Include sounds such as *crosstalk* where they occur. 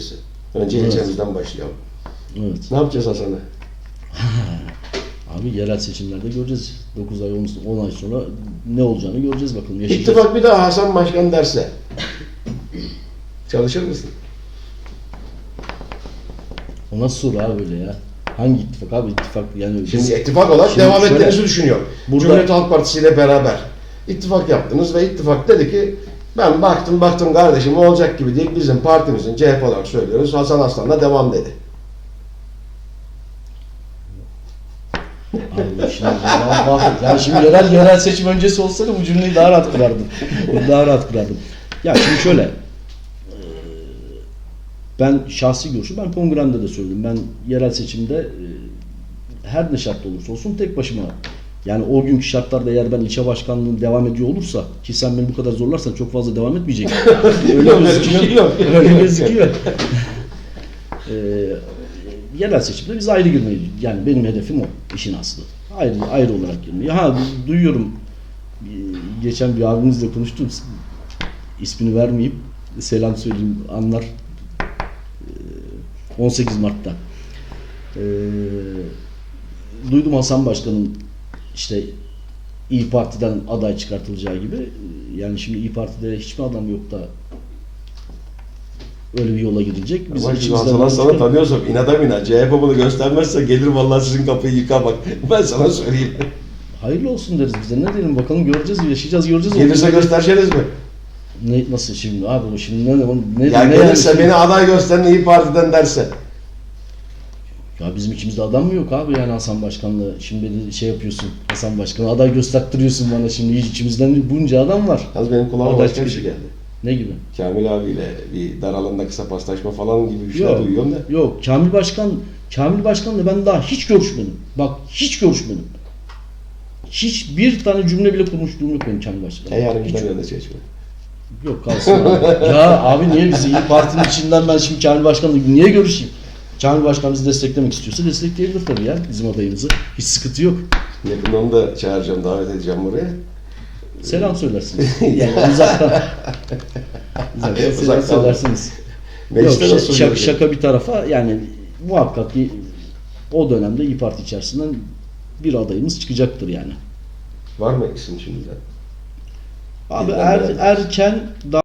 meselesi. Önce Evet. ilçemizden başlayalım. Evet. Ne yapacağız Hasan'ı? *laughs* Abi yerel seçimlerde göreceğiz. 9 ay 10, 10 ay sonra ne olacağını göreceğiz bakalım. Yaşayacağız. İttifak bir daha Hasan Başkan derse çalışır mısın? O nasıl soru abi böyle ya? Hangi ittifak abi ittifak yani Şimdi ittifak olarak Şimdi devam şöyle, ettiğinizi düşünüyor. burada- Cumhuriyet Halk Partisi ile beraber ittifak yaptınız ve ittifak dedi ki ben baktım baktım kardeşim olacak gibi değil bizim partimizin CHP olarak söylüyoruz Hasan Aslan'la devam dedi. Abi şimdi bak- yani şimdi yerel yerel seçim öncesi olsaydı bu cümleyi daha rahat kurardım. daha rahat kurardım. Ya şimdi şöyle. Ben şahsi görüşüm, ben kongremde de söyledim. Ben yerel seçimde her ne şart olursa olsun tek başıma yani o günkü şartlarda eğer ben ilçe başkanlığım devam ediyor olursa ki sen beni bu kadar zorlarsan çok fazla devam etmeyecek. *laughs* Öyle gözüküyor. şey. Öyle gözüküyor. Eee *laughs* yerel seçimde biz ayrı girmeyi yani benim hedefim o işin aslı. Ayrı ayrı olarak girmeyi. Ha duyuyorum geçen bir abimizle konuştum. İsmini vermeyip selam söyleyeyim anlar. Eee, 18 Mart'ta. Eee, duydum Hasan Başkan'ın işte İyi Parti'den aday çıkartılacağı gibi. Yani şimdi İyi Parti'de hiçbir adam yok da öyle bir yola gidilecek. Ama şimdi Aslan'ı çıkar. tanıyorsam inada bina CHP bunu göstermezse gelir vallahi sizin kapıyı yıkar bak. *laughs* Ben sana söyleyeyim. Hayırlı olsun deriz biz de. Ne diyelim bakalım göreceğiz, yaşayacağız, göreceğiz. Gelirse gösterseniz mi? Ne, nasıl şimdi abi bu şimdi ne ne ne, Ya ne gelirse yani? beni aday gösterin İyi Parti'den derse. Ya bizim içimizde adam mı yok abi yani Hasan Başkan'la şimdi beni şey yapıyorsun Hasan Başkan'a aday gösterttiriyorsun bana şimdi hiç içimizden bunca adam var. Yalnız benim kulağıma Aday başka bir şey çıkacak. geldi. Ne gibi? Kamil abiyle bir dar alanda kısa paslaşma falan gibi bir şeyler Yok, duyuyorum da. yok Kamil Başkan Kamil Başkan'la ben daha hiç görüşmedim. Bak hiç görüşmedim. Hiç bir tane cümle bile konuştuğum yok benim Kamil Başkan'la. E yarın Hiç gider ya da çeşme. Yok kalsın abi. ya abi niye bizi İyi Parti'nin içinden ben şimdi Kamil Başkan'la niye görüşeyim? Kamil Başkan bizi desteklemek istiyorsa destekleyebilir tabii ya bizim adayımızı. Hiç sıkıntı yok. Yakında onu da çağıracağım, davet edeceğim buraya. Selam söylersiniz. *laughs* Yani uzaktan. uzaktan selam Uzaktan. söylersiniz. Yok Mecliste şaka, nasıl şaka, bir tarafa yani muhakkak ki o dönemde İyi Parti içerisinden bir adayımız çıkacaktır yani. Var mı isim şimdiden? Abi Bilmem er, yani. erken daha